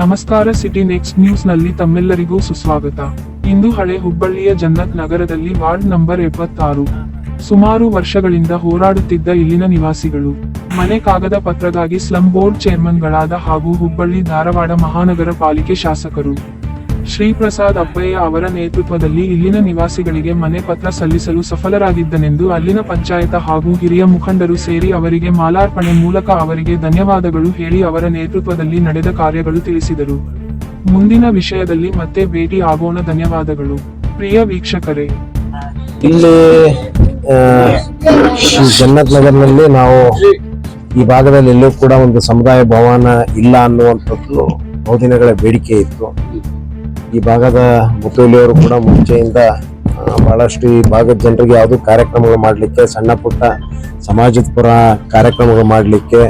ನಮಸ್ಕಾರ city next ನ್ಯೂಸ್ನಲ್ಲಿ ತಮ್ಮೆಲ್ಲರಿಗೂ ಸುಸ್ವಾಗತ. ಇಂದು ಹಳೆ ಹುಬ್ಬಳ್ಳಿಯ ಜನ್ನತ್ ನಗರದಲ್ಲಿ ವಾರ್ಡ್ ನಂಬರ್ ಎಪ್ಪತ್ತಾರು. ಸುಮಾರು ವರ್ಷಗಳಿಂದ ಹೋರಾಡುತ್ತಿದ್ದ ಇಲ್ಲಿನ ನಿವಾಸಿಗಳು. ಮನೆ ಕಾಗದ ಪತ್ರಗಾಗಿ ಸ್ಲಂ ಬೋರ್ಡ್ ಚೇರ್ಮನ್ಗಳಾದ ಹಾಗೂ ಹುಬ್ಬಳ್ಳಿ ಧಾರವಾಡ ಮಹಾನಗರ ಪಾಲಿಕೆ ಶಾಸಕರು. ಶ್ರೀ ಪ್ರಸಾದ್ ಅಪ್ಪಯ್ಯ ಅವರ ನೇತೃತ್ವದಲ್ಲಿ ಇಲ್ಲಿನ ನಿವಾಸಿಗಳಿಗೆ ಮನೆ ಪತ್ರ ಸಲ್ಲಿಸಲು ಸಫಲರಾಗಿದ್ದನೆಂದು ಅಲ್ಲಿನ ಪಂಚಾಯತ ಹಾಗೂ ಹಿರಿಯ ಮುಖಂಡರು ಸೇರಿ ಅವರಿಗೆ ಮಾಲಾರ್ಪಣೆ ಮೂಲಕ ಅವರಿಗೆ ಧನ್ಯವಾದಗಳು ಹೇಳಿ ಅವರ ನೇತೃತ್ವದಲ್ಲಿ ನಡೆದ ಕಾರ್ಯಗಳು ತಿಳಿಸಿದರು. ಮುಂದಿನ ವಿಷಯದಲ್ಲಿ ಮತ್ತೆ ಭೇಟಿ ಆಗೋಣ, ಧನ್ಯವಾದಗಳು. ಪ್ರಿಯ ವೀಕ್ಷಕರೇ. ಇಲ್ಲಿ ಜನ್ನತ್ ನಗರ್ನಲ್ಲಿ ನಾವು ಈ ಭಾಗದಲ್ಲಿ ಎಲ್ಲೂ ಕೂಡ ಒಂದು ಸಮುದಾಯ ಭವನ ಇಲ್ಲ ಅನ್ನುವಂಥದ್ದು ಬಹುದಿನಗಳ ಬೇಡಿಕೆ ಇತ್ತು. ಈ ಭಾಗದ ಮುತೋಲಿಯವರು ಕೂಡ ಮುಂಚೆಯಿಂದ ಬಹಳಷ್ಟು ಈ ಭಾಗದ ಜನರಿಗೆ ಯಾವುದು ಕಾರ್ಯಕ್ರಮಗಳು ಮಾಡಲಿಕ್ಕೆ, ಸಣ್ಣ ಪುಟ್ಟ ಸಮಾಜದ ಪುರ ಕಾರ್ಯಕ್ರಮಗಳು ಮಾಡಲಿಕ್ಕೆ,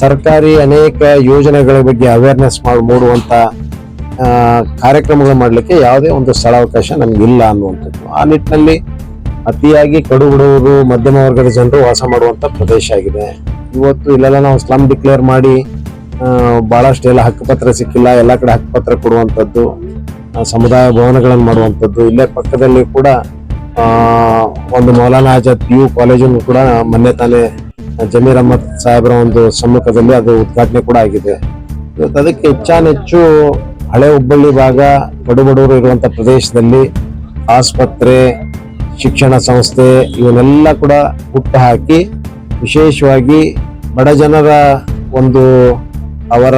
ಸರ್ಕಾರಿ ಅನೇಕ ಯೋಜನೆಗಳ ಬಗ್ಗೆ ಅವೇರ್ನೆಸ್ ಮಾಡಿ ಮೂಡುವಂಥ ಕಾರ್ಯಕ್ರಮಗಳು ಮಾಡಲಿಕ್ಕೆ ಯಾವುದೇ ಒಂದು ಸ್ಥಳಾವಕಾಶ ನಮಗಿಲ್ಲ ಅನ್ನುವಂಥದ್ದು. ಆ ನಿಟ್ಟಿನಲ್ಲಿ ಅತಿಯಾಗಿ ಕಡು ಹುಡುಗರು ಮಧ್ಯಮ ವರ್ಗದ ಜನರು ವಾಸ ಮಾಡುವಂಥ ಪ್ರದೇಶ ಆಗಿದೆ. ಇವತ್ತು ಇಲ್ಲೆಲ್ಲ ನಾವು ಸ್ಲಮ್ ಡಿಕ್ಲೇರ್ ಮಾಡಿ ಭಾಳಷ್ಟು ಎಲ್ಲ ಹಕ್ಕುಪತ್ರ ಸಿಕ್ಕಿಲ್ಲ, ಎಲ್ಲ ಕಡೆ ಹಕ್ಕುಪತ್ರ ಕೊಡುವಂಥದ್ದು. ಸಮುದಾಯ ಭವನಗಳನ್ನು ಮಾಡುವಂಥದ್ದು. ಇಲ್ಲೇ ಪಕ್ಕದಲ್ಲಿ ಕೂಡ ಒಂದು ಮೌಲಾನಾ ಆಜಾದ್ ಪಿ ಯು ಕಾಲೇಜನ್ನು ಕೂಡ ಮೊನ್ನೆ ತಾನೇ ಜಮೀರ್ ಅಹಮದ್ ಸಾಹೇಬರ ಒಂದು ಸಮ್ಮುಖದಲ್ಲಿ ಅದು ಉದ್ಘಾಟನೆ ಕೂಡ ಆಗಿದೆ. ಇವತ್ತು ಅದಕ್ಕೆ ಹೆಚ್ಚಾನೆಚ್ಚು ಹಳೆ ಹುಬ್ಬಳ್ಳಿ ಭಾಗ, ಬಡಬಡೂರು ಇರುವಂಥ ಪ್ರದೇಶದಲ್ಲಿ ಆಸ್ಪತ್ರೆ, ಶಿಕ್ಷಣ ಸಂಸ್ಥೆ ಇವನ್ನೆಲ್ಲ ಕೂಡ ಹುಟ್ಟು ಹಾಕಿ ವಿಶೇಷವಾಗಿ ಬಡ ಜನರ ಒಂದು ಅವರ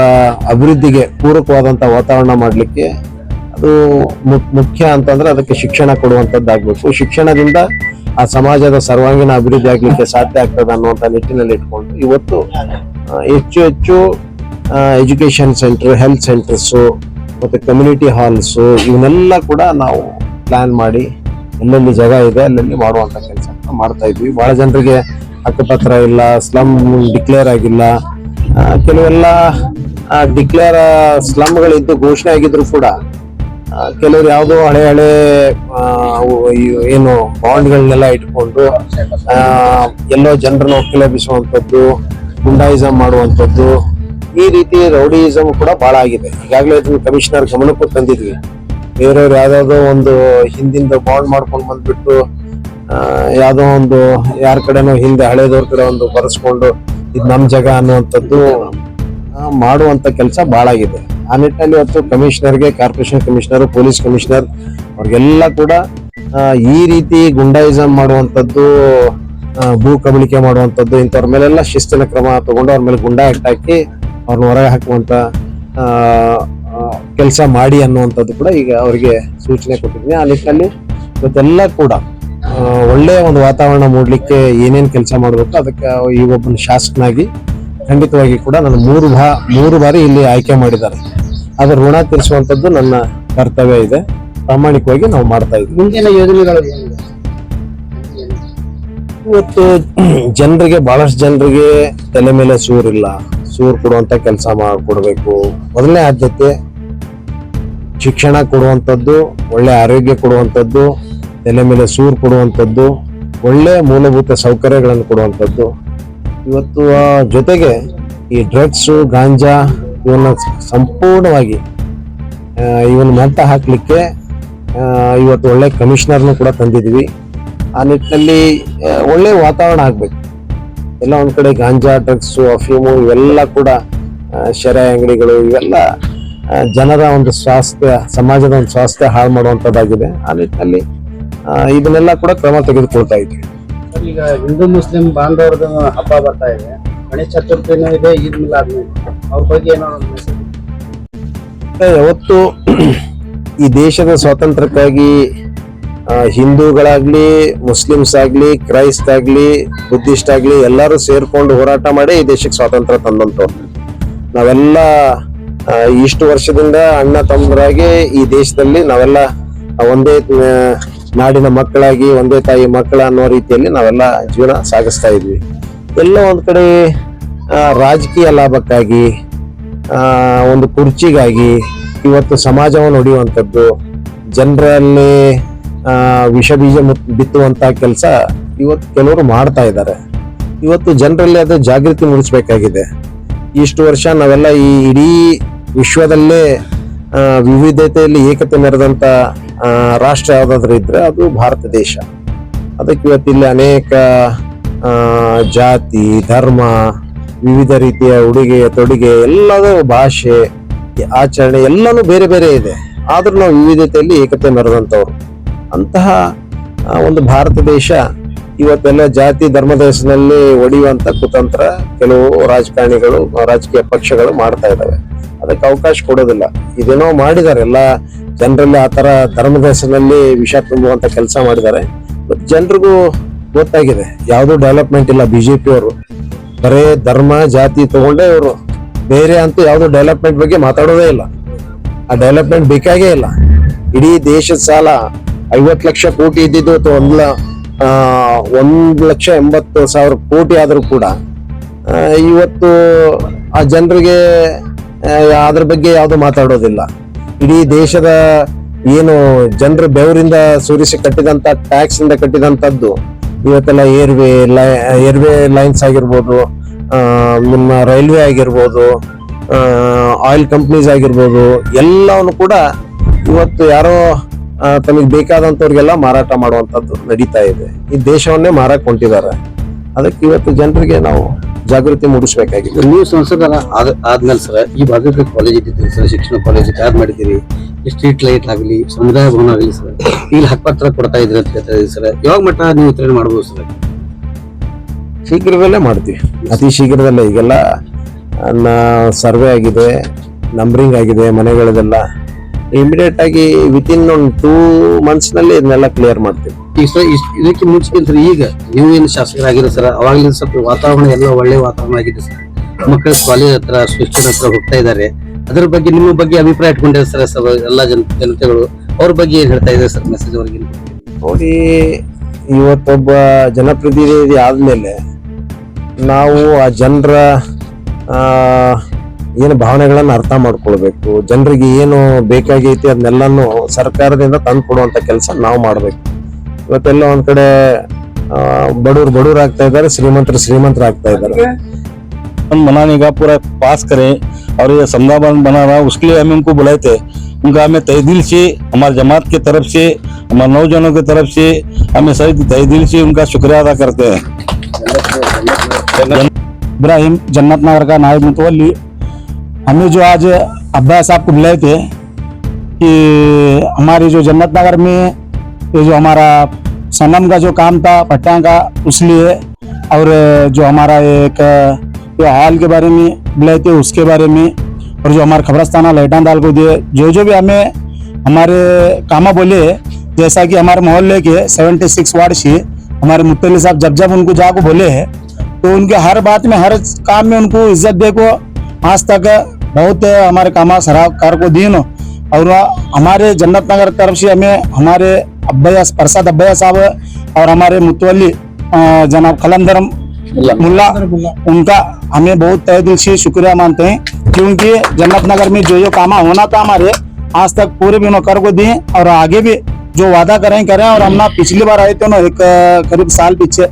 ಅಭಿವೃದ್ಧಿಗೆ ಪೂರಕವಾದಂಥ ವಾತಾವರಣ ಮಾಡಲಿಕ್ಕೆ ಅದು ಮುಖ್ಯ ಅಂತಂದ್ರೆ ಅದಕ್ಕೆ ಶಿಕ್ಷಣ ಕೊಡುವಂತದ್ದಾಗ್ಬೇಕು ಶಿಕ್ಷಣದಿಂದ ಆ ಸಮಾಜದ ಸರ್ವಾಂಗೀಣ ಅಭಿವೃದ್ಧಿ ಆಗ್ಲಿಕ್ಕೆ ಸಾಧ್ಯ ಆಗ್ತದೆ ಅನ್ನುವಂತ ನಿಟ್ಟಿನಲ್ಲಿ ಇಟ್ಕೊಂಡು ಇವತ್ತು ಹೆಚ್ಚು ಹೆಚ್ಚು ಎಜುಕೇಶನ್ ಸೆಂಟರ್, ಹೆಲ್ತ್ ಸೆಂಟರ್ಸು ಮತ್ತೆ ಕಮ್ಯುನಿಟಿ ಹಾಲ್ಸ್, ಇವನ್ನೆಲ್ಲ ಕೂಡ ನಾವು ಪ್ಲಾನ್ ಮಾಡಿ ಎಲ್ಲೆಲ್ಲಿ ಜಾಗ ಇದೆ ಅಲ್ಲೆಲ್ಲಿ ಮಾಡುವಂತ ಕೆಲಸ ಮಾಡ್ತಾ ಇದ್ವಿ. ಬಹಳ ಜನರಿಗೆ ಹಕ್ಕುಪತ್ರ ಇಲ್ಲ ಸ್ಲಮ್ ಡಿಕ್ಲೇರ್ ಆಗಿಲ್ಲ. ಕೆಲವೆಲ್ಲ ಡಿಕ್ಲೇರ್ ಸ್ಲಮ್ಗಳಿದ್ದು ಘೋಷಣೆ ಆಗಿದ್ರು ಕೂಡ ಕೆಲವರು ಯಾವುದೋ ಹಳೆ ಹಳೆ ಏನು ಬಾಂಡ್ಗಳನ್ನೆಲ್ಲ ಇಟ್ಕೊಂಡು ಎಲ್ಲೋ ಜನರನ್ನ ಒಕ್ಕಲೆಬ್ಬಿಸುವಂಥದ್ದು ಗುಂಡಾಯಿಸಮ್ ಮಾಡುವಂಥದ್ದು, ಈ ರೀತಿ ರೌಡಿಯಿಸಮ್ ಕೂಡ ಬಹಳ ಆಗಿದೆ. ಈಗಾಗಲೇ ಇದನ್ನು ಕಮಿಷನರ್ ಗಮನಕ್ಕೂ ತಂದಿದ್ವಿ. ಬೇರೆಯವ್ರು ಯಾವ್ದಾದ್ರು ಒಂದು ಹಿಂದಿಂದ ಬಾಂಡ್ ಮಾಡ್ಕೊಂಡು ಬಂದ್ಬಿಟ್ಟು ಯಾವುದೋ ಒಂದು ಯಾರ ಕಡೆನೋ ಹಿಂದೆ ಹಳೇದವ್ರ ಕಡೆ ಒಂದು ಬರೆಸ್ಕೊಂಡು ಇದು ನಮ್ಮ ಜಾಗ ಅನ್ನುವಂಥದ್ದು ಮಾಡುವಂಥ ಕೆಲಸ ಭಾಳ ಆಗಿದೆ. ಆ ನಿಟ್ಟಿನಲ್ಲಿ ಇವತ್ತು ಕಮಿಷನರ್ಗೆ, ಕಾರ್ಪೊರೇಷನ್ ಕಮಿಷನರ್, ಪೊಲೀಸ್ ಕಮಿಷನರ್ ಅವ್ರಿಗೆಲ್ಲ ಕೂಡ ಈ ರೀತಿ ಗುಂಡಾಯಿಸಮ್ ಮಾಡುವಂಥದ್ದು ಭೂ ಕಬಳಿಕೆ ಮಾಡುವಂಥದ್ದು ಇಂಥವ್ರ ಮೇಲೆಲ್ಲ ಶಿಸ್ತಿನ ಕ್ರಮ ತಗೊಂಡು ಅವ್ರ ಮೇಲೆ ಗುಂಡಾ ಆಕ್ಟ್ ಹಾಕಿ ಅವ್ರನ್ನ ಹೊರಗೆ ಹಾಕುವಂತ ಕೆಲಸ ಮಾಡಿ ಅನ್ನುವಂಥದ್ದು ಕೂಡ ಈಗ ಅವರಿಗೆ ಸೂಚನೆ ಕೊಟ್ಟಿದ್ದೀನಿ. ಆ ನಿಟ್ಟಿನಲ್ಲಿ ಇವತ್ತೆಲ್ಲ ಕೂಡ ಒಳ್ಳೆಯ ಒಂದು ವಾತಾವರಣ ಮೂಡಲಿಕ್ಕೆ ಏನೇನು ಕೆಲಸ ಮಾಡಬೇಕು ಅದಕ್ಕೆ ಈ ಒಬ್ಬನ ಶಾಸಕನಾಗಿ ಖಂಡಿತವಾಗಿ ಕೂಡ ನಾನು ಮೂರು ಭಾ ಮೂರು ಬಾರಿ ಇಲ್ಲಿ ಆಯ್ಕೆ ಮಾಡಿದ್ದಾರೆ. ಅದರ ಋಣ ತೀರಿಸುವಂತದ್ದು ನನ್ನ ಕರ್ತವ್ಯ ಇದೆ. ಪ್ರಾಮಾಣಿಕವಾಗಿ ನಾವು ಮಾಡ್ತಾ ಇದ್ದೀವಿ. ಮುಂದಿನ ಯೋಜನೆಗಳು? ಇವತ್ತು ಜನರಿಗೆ ಬಹಳಷ್ಟು ಜನರಿಗೆ ತಲೆ ಮೇಲೆ ಸೂರಿಲ್ಲ. ಸೂರು ಕೊಡುವಂತ ಕೆಲಸ ಮಾಡಿಕೊಡ್ಬೇಕು. ಮೊದಲನೇ ಆದ್ಯತೆ ಶಿಕ್ಷಣ ಕೊಡುವಂಥದ್ದು ಒಳ್ಳೆ ಆರೋಗ್ಯ ಕೊಡುವಂಥದ್ದು ತಲೆ ಮೇಲೆ ಸೂರು ಕೊಡುವಂಥದ್ದು ಒಳ್ಳೆ ಮೂಲಭೂತ ಸೌಕರ್ಯಗಳನ್ನು ಕೊಡುವಂಥದ್ದು ಇವತ್ತು ಜೊತೆಗೆ ಈ ಡ್ರಗ್ಸು ಗಾಂಜಾ ಇವನ್ನ ಸಂಪೂರ್ಣವಾಗಿ ಇವನ್ನ ಮಟ್ಟ ಹಾಕ್ಲಿಕ್ಕೆ ಇವತ್ತು ಒಳ್ಳೆ ಕಮಿಷನರ್ನು ಕೂಡ ತಂದಿದ್ದೀವಿ. ಆ ನಿಟ್ಟಿನಲ್ಲಿ ಒಳ್ಳೆ ವಾತಾವರಣ ಆಗಬೇಕು. ಎಲ್ಲ ಒಂದು ಕಡೆ ಗಾಂಜಾ ಡ್ರಗ್ಸು ಅಫ್ಯೂಮು ಇವೆಲ್ಲ ಕೂಡ ಶರೆ ಅಂಗಡಿಗಳು ಇವೆಲ್ಲ ಜನರ ಒಂದು ಸ್ವಾಸ್ಥ್ಯ ಸಮಾಜದ ಒಂದು ಸ್ವಾಸ್ಥ್ಯ ಹಾಳು ಮಾಡುವಂಥದ್ದಾಗಿದೆ. ಆ ನಿಟ್ಟಿನಲ್ಲಿ ಇದನ್ನೆಲ್ಲ ಕೂಡ ಕ್ರಮ ತೆಗೆದುಕೊಳ್ತಾ ಸರ್, ಈಗ ಹಿಂದೂ ಮುಸ್ಲಿಂ ಬಾಂಧವರದ ಹಬ್ಬ ಬರ್ತಾ ಇದೆ. ಗಣೇಶ ಚತುರ್ಥಿನೂ ಇದೆ, ಈದ್ ಮಿಲಾದ್ ಅವ್ರ ಬಗ್ಗೆ ಏನೋ ಯಾವತ್ತು ಈ ದೇಶದ ಸ್ವಾತಂತ್ರ್ಯಕ್ಕಾಗಿ ಹಿಂದೂಗಳಾಗ್ಲಿ, ಮುಸ್ಲಿಮ್ಸ್ ಆಗ್ಲಿ, ಕ್ರೈಸ್ತ್ ಆಗ್ಲಿ, ಬುದ್ಧಿಸ್ಟ್ ಆಗ್ಲಿ, ಎಲ್ಲರೂ ಸೇರ್ಕೊಂಡು ಹೋರಾಟ ಮಾಡಿ ಈ ದೇಶಕ್ಕೆ ಸ್ವಾತಂತ್ರ್ಯ ತಂದಂತವ್ರು ನಾವೆಲ್ಲ ಇಷ್ಟು ವರ್ಷದಿಂದ ಅಣ್ಣ ತಮ್ಮರಾಗಿ ಈ ದೇಶದಲ್ಲಿ ನಾವೆಲ್ಲ ಒಂದೇ ನಾಡಿನ ಮಕ್ಕಳಾಗಿ ಒಂದೇ ತಾಯಿ ಮಕ್ಕಳ ಅನ್ನೋ ರೀತಿಯಲ್ಲಿ ನಾವೆಲ್ಲ ಜೀವನ ಸಾಗಿಸ್ತಾ ಇದ್ವಿ. ಎಲ್ಲ ಒಂದ್ ಕಡೆ ರಾಜಕೀಯ ಲಾಭಕ್ಕಾಗಿ ಒಂದು ಕುರ್ಚಿಗಾಗಿ ಇವತ್ತು ಸಮಾಜವನ್ನು ಹೊಡೆಯುವಂಥದ್ದು ಜನರಲ್ಲಿ ವಿಷ ಬೀಜ ಬಿತ್ತುವಂತ ಕೆಲಸ ಇವತ್ತು ಕೆಲವರು ಮಾಡ್ತಾ ಇದ್ದಾರೆ. ಇವತ್ತು ಜನರಲ್ಲಿ ಅದು ಜಾಗೃತಿ ಮೂಡಿಸಬೇಕಾಗಿದೆ. ಇಷ್ಟು ವರ್ಷ ನಾವೆಲ್ಲ ಈ ಇಡೀ ವಿಶ್ವದಲ್ಲೇ ವಿವಿಧತೆಯಲ್ಲಿ ಏಕತೆ ಮೆರೆದಂತ ರಾಷ್ಟ್ರ ಯಾವುದಾದ್ರೂ ಇದ್ರೆ ಅದು ಭಾರತ ದೇಶ. ಅದಕ್ಕೆ ಇವತ್ತು ಇಲ್ಲಿ ಅನೇಕ ಜಾತಿ, ಧರ್ಮ, ವಿವಿಧ ರೀತಿಯ ಉಡುಗೆ, ತೊಡುಗೆ, ಎಲ್ಲದೂ ಭಾಷೆ, ಆಚರಣೆ ಎಲ್ಲನೂ ಬೇರೆ ಬೇರೆ ಇದೆ. ಆದರೂ ನಾವು ವಿವಿಧತೆಯಲ್ಲಿ ಏಕತೆ ಮೆರೆದಂಥವ್ರು ಅಂತಹ ಒಂದು ಭಾರತ ದೇಶ ಇವತ್ತೆಲ್ಲ ಜಾತಿ ಧರ್ಮದ ಹೆಸರಿನಲ್ಲಿ ಒಡೆಯುವಂತ ಕುತಂತ್ರ ಕೆಲವು ರಾಜಕಾರಣಿಗಳು, ರಾಜಕೀಯ ಪಕ್ಷಗಳು ಮಾಡ್ತಾ ಇದ್ದಾವೆ. ಅದಕ್ಕೆ ಅವಕಾಶ ಕೊಡೋದಿಲ್ಲ. ಇದೇನೋ ಮಾಡಿದ್ದಾರೆ. ಎಲ್ಲ ಜನರಲ್ಲಿ ಆ ಥರ ಧರ್ಮದ ಹೆಸರಿನಲ್ಲಿ ವಿಷ ತುಂಬುವಂತ ಕೆಲಸ ಮಾಡಿದ್ದಾರೆ. ಬಟ್ ಜನರಿಗೂ ಗೊತ್ತಾಗಿದೆ. ಯಾವುದೂ ಡೆವಲಪ್ಮೆಂಟ್ ಇಲ್ಲ ಬಿಜೆಪಿ ಅವರು. ಬರೇ ಧರ್ಮ, ಜಾತಿ ತಗೊಂಡೇ ಇವರು. ಬೇರೆ ಅಂತೂ ಯಾವುದು ಡೆವಲಪ್ಮೆಂಟ್ ಬಗ್ಗೆ ಮಾತಾಡೋದೇ ಇಲ್ಲ. ಆ ಡೆವಲಪ್ಮೆಂಟ್ ಬೇಕಾಗೇ ಇಲ್ಲ. ಇಡೀ ದೇಶದ ಸಾಲ ಐವತ್ತು ಲಕ್ಷ ಕೋಟಿ ಇದ್ದಿದ್ದು ಅಥವಾ ಒಂದ್ ಒಂದ್ ಲಕ್ಷ ಎಂಬತ್ತು ಸಾವಿರ ಕೋಟಿ ಆದರೂ ಕೂಡ ಇವತ್ತು ಆ ಜನರಿಗೆ ಅದ್ರ ಬಗ್ಗೆ ಯಾವ್ದು ಮಾತಾಡೋದಿಲ್ಲ. ಇಡೀ ದೇಶದ ಏನು ಜನರು ಬೆವರಿಂದ ಸೂರಿಸಿ ಕಟ್ಟಿದಂತ ಟ್ಯಾಕ್ಸ್ ಇಂದ ಕಟ್ಟಿದಂತದ್ದು, ಇವತ್ತೆಲ್ಲ ಏರ್ವೇ ಏರ್ವೇ ಲೈನ್ಸ್ ಆಗಿರ್ಬೋದು ನಿಮ್ಮ ರೈಲ್ವೆ ಆಗಿರ್ಬೋದು ಆಯಿಲ್ ಕಂಪ್ನೀಸ್ ಆಗಿರ್ಬೋದು ಎಲ್ಲವನ್ನು ಕೂಡ ಇವತ್ತು ಯಾರೋ ತಮಗೆ ಬೇಕಾದಂಥವ್ರಿಗೆಲ್ಲ ಮಾರಾಟ ಮಾಡುವಂಥದ್ದು ನಡೀತಾ ಇದೆ. ಈ ದೇಶವನ್ನೇ ಮಾರಕ್ ಹೊಂಟಿದ್ದಾರೆ. ಅದಕ್ಕೆ ಇವತ್ತು ಜನರಿಗೆ ನಾವು ಜಾಗೃತಿ ಮೂಡಿಸಬೇಕಾಗಿದೆ. ನೀವು ಸಂಸದರ ಆದ ಆದ್ಮೇಲೆ ಸರ್ ಈ ಭಾಗದ ಕಾಲೇಜ್ ಇದ್ದಿದ್ದೀರಿ ಸರ್ ಶಿಕ್ಷಣ ಕಾಲೇಜ್ ತಯಾರು ಮಾಡಿದ್ದೀರಿ. ಸ್ಟ್ರೀಟ್ ಲೈಟ್ ಆಗಲಿ ಸಮುದಾಯ ಭವನ ಆಗಲಿ ಸರ್ ಇಲ್ಲಿ ಹಕ್ಕಪತ್ರ ಕೊಡ್ತಾ ಇದ್ರಿ ಅಂತ ಹೇಳ್ತಾ ಇದ್ದೀರಿ ಸರ್. ಯಾವಾಗ ಮಟ್ಟ ನೀವು ವಿತರಣೆ ಮಾಡ್ಬೋದು ಸರ್? ಶೀಘ್ರದಲ್ಲೇ ಮಾಡ್ತೀವಿ. ಅತಿ ಶೀಘ್ರದಲ್ಲೇ. ಈಗೆಲ್ಲ ಸರ್ವೆ ಆಗಿದೆ ನಂಬರಿಂಗ್ ಆಗಿದೆ ಮನೆಗಳದೆಲ್ಲ. ಇಮಿಡಿಯೇಟ್ ಆಗಿ ವಿತಿನ್ ಒಂದು ಟೂ ಮಂತ್ಸ್ನಲ್ಲಿ ಇದನ್ನೆಲ್ಲ ಕ್ಲಿಯರ್ ಮಾಡ್ತೀವಿ. ಇಷ್ಟ ಇಷ್ಟ್- ಇದಕ್ಕೆ ಮುಂಚೆಗಿಂತ ಈಗ. ನೀವು ಏನು ಶಾಸಕರಾಗಿರೋ ಸರ್? ಅವಾಗಲಿಂದ ಸ್ವಲ್ಪ ವಾತಾವರಣ ಎಲ್ಲ ಒಳ್ಳೆ ವಾತಾವರಣ ಆಗಿದೆ ಸರ್. ಮಕ್ಕಳು ಕಾಲೇಜ್ ಹತ್ರ ಶಿಕ್ಷಣ ಹತ್ರ ಹೋಗ್ತಾ ಇದ್ದಾರೆ. ಅದ್ರ ಬಗ್ಗೆ ನಿಮ್ಮ ಬಗ್ಗೆ ಅಭಿಪ್ರಾಯ ಇಟ್ಕೊಂಡಿದ್ದಾರೆ ಸರ್, ಸಭ ಎಲ್ಲ ಜನ ಜನತೆಗಳು? ಅವ್ರ ಬಗ್ಗೆ ಏನ್ ಹೇಳ್ತಾ ಇದ್ದಾರೆ ಸರ್ ಮೆಸೇಜ್ ಅವ್ರಿಗೆ? ನೋಡಿ, ಇವತ್ತೊಬ್ಬ ಜನಪ್ರತಿನಿಧಿ ಆದ್ಮೇಲೆ ನಾವು ಆ ಜನರ ಏನು ಭಾವನೆಗಳನ್ನು ಅರ್ಥ ಮಾಡ್ಕೊಳ್ಬೇಕು. ಜನರಿಗೆ ಏನು ಬೇಕಾಗೈತಿ ಅದನ್ನೆಲ್ಲನೂ ಸರ್ಕಾರದಿಂದ ತಂದು ಕೊಡುವಂಥ ಕೆಲಸ ನಾವು ಮಾಡ್ಬೇಕು. ಇವತ್ತೆಲ್ಲ ಒಂದ್ ಕಡೆ ಆ, ಬಡವ್ರು ಬಡವ್ರು ಆಗ್ತಾ ಇದ್ದಾರೆ ಶ್ರೀಮಂತರು ಶ್ರೀಮಂತರು ಆಗ್ತಾ ಇದ್ದಾರೆ हम बनाने का पूरा पास करें और ये संविधान बना रहा उसके लिए हम उनको बुलाए थे उनका हमें तय दिल से हमारे जमात की तरफ से हमारे नौजवानों की तरफ से हमें सही तय दिल से उनका शुक्रिया अदा करते हैं इब्राहिम जन्नत नगर का नायब मुतवली हमें जो आज अब्बास साहब को बुलाए थे कि हमारे जो जन्नत नगर में ये जो हमारा सनम का जो काम था, पट्टा का, उस लिए और जो हमारा एक जो हॉल के बारे में बुलाए थे, उसके बारे में और जो हमारे खबरस्ताना लाइटान दाल को दिए, जो जो भी हमें, हमारे कामा बोले जैसा कि हमारे मोहल्ले के 76 वार्ड से हमारे मुतली साहब जब जब उनको जाको बोले हैं तो उनके हर बात में, हर काम में उनको इज़्ज़त देखो आज तक बहुत हमारे कामा, सराहकार को दी और हमारे जन्नत नगर तरफ़ से हमें हमारे अब्बैया प्रसाद अब्बैया साहब और हमारे मुतवली जनाब कलंदरम मुल्ला, उनका हमें बहुत तय दिल से शुक्रिया मानते हैं, क्योंकि जन्नत नगर में जो जो काम होना था हमारे, आज तक पूरे भी नौकर को दिए और आगे भी जो वादा करें करें और हम ना पिछली बार आए थे ना एक करीब साल पीछे,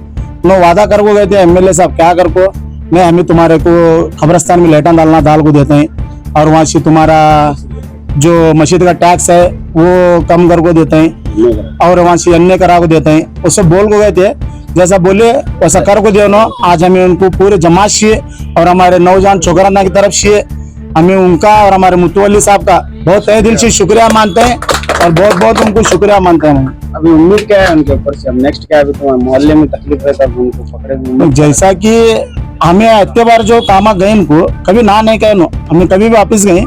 नो वादा कर को गए थे, एमएलए साहब क्या कर को नहीं हमें तुम्हारे को खबरस्तान में लेटा डालना, दाल को देते हैं, और वहाँ से तुम्हारा जो मस्जिद का टैक्स है वो कम कर को देते हैं और वहाँ से अन्य करा को देते हैं। उससे बोल को गए थे जैसा बोले वैसा कर को दिया ना आज हमें उनको पूरे जमात से और हमारे नौजवान छोकराना की तरफ़ से हमें उनका और हमारे मुतवली साहब का बहुत तय दिल से शुक्रिया मानते हैं और बहुत बहुत उनको शुक्रिया मानते हैं। अभी उम्मीद क्या है उनके ऊपर से? अब नेक्स्ट क्या है? तो मोहल्ले में तकलीफ़ रहता है उनको उम्मीद जैसा कि हमें इतने बार जो कामा गए इनको कभी ना नहीं कहे नो। हमें कभी भी वापस गए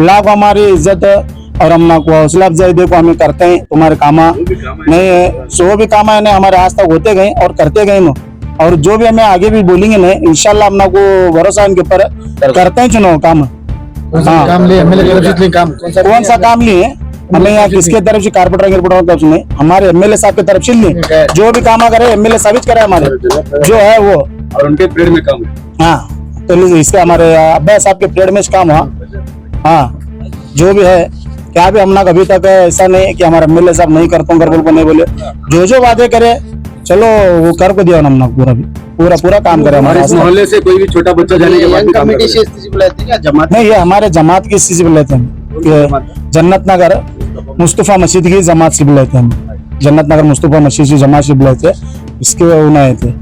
लाख हमारी इज़्ज़त है और हम ना को हौसला अफजाई देखो हमें करते हैं तुम्हारे कामा नहीं है सो भी कामा है हमारे आज तक होते गए और करते गए नो और जो भी हमें आगे भी बोलेंगे नहीं इंशाल्लाह हम ना को भरोसा इनके ऊपर करते हैं चुनाव काम। हाँ। काम लिए? कौन सा काम लिए? हमें यहाँ किसके तरफ़ से कारपोरेटर कारपोरेटर तरफ़ से नहीं हमारे एमएलए साहब की तरफ़ से लिए। जो भी काम करे एमएलए साबित करे हमारे। जो है वो। और उनके पीरियड में काम है। हाँ तो इसके हमारे अब्बा साहब के पीरियड में काम हुआ। हाँ जो भी है क्या भी हम ना कभी तक ऐसा नहीं है कि हमारे एमएलए साहब नहीं करता हूँ को नहीं बोले। जो जो वादे करे चलो वो कर को दिया हमने पूरा भी। पूरा पूरा काम करे हमारे मोहल्ले से कोई भी छोटा बच्चा जाने के बाद कमेटी से इस्तीफा बुलाते हैं क्या? जमात नहीं ये हमारे जमात की स्थिति पे लेते हैं। जन्नत नगर मुस्तफ़ा मस्जिद की जमात से बुलाते हैं हम। जन्नत नगर मुस्तफ़ा मस्जिद की जमात से बुलाते हैं। इसके वो नहीं थे।